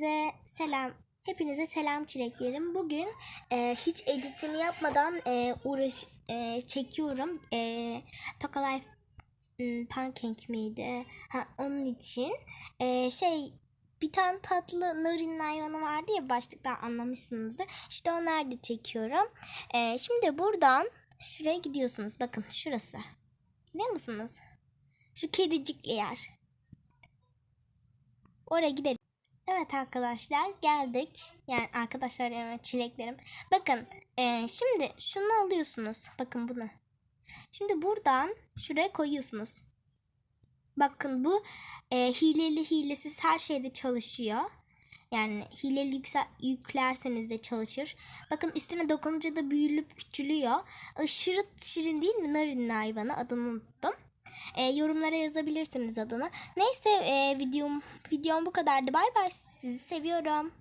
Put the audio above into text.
Size selam. Hepinize selam çileklerim. Bugün e, hiç editini yapmadan e, uğraş e, çekiyorum. E, Toka Life hmm, Pancake miydi? Ha, onun için e, şey bir tane tatlı Narin hayvanı vardı ya başlıktan anlamışsınızdır. İşte o nerede çekiyorum. E, şimdi buradan şuraya gidiyorsunuz. Bakın şurası. Biliyor musunuz? Şu kedicikli yer. Oraya gidelim. Evet arkadaşlar geldik. Yani arkadaşlar yani çileklerim. Bakın eee, şimdi şunu alıyorsunuz. Bakın bunu. Şimdi buradan şuraya koyuyorsunuz. Bakın bu eee, hileli hilesiz her şeyde çalışıyor. Yani hileli yüksel, yüklerseniz de çalışır. Bakın üstüne dokununca da büyülüp küçülüyor. Aşırı şirin değil mi? Narin hayvanı adını unuttum. E, yorumlara yazabilirsiniz adını. Neyse e, videom videom bu kadardı. Bay bay. Sizi seviyorum.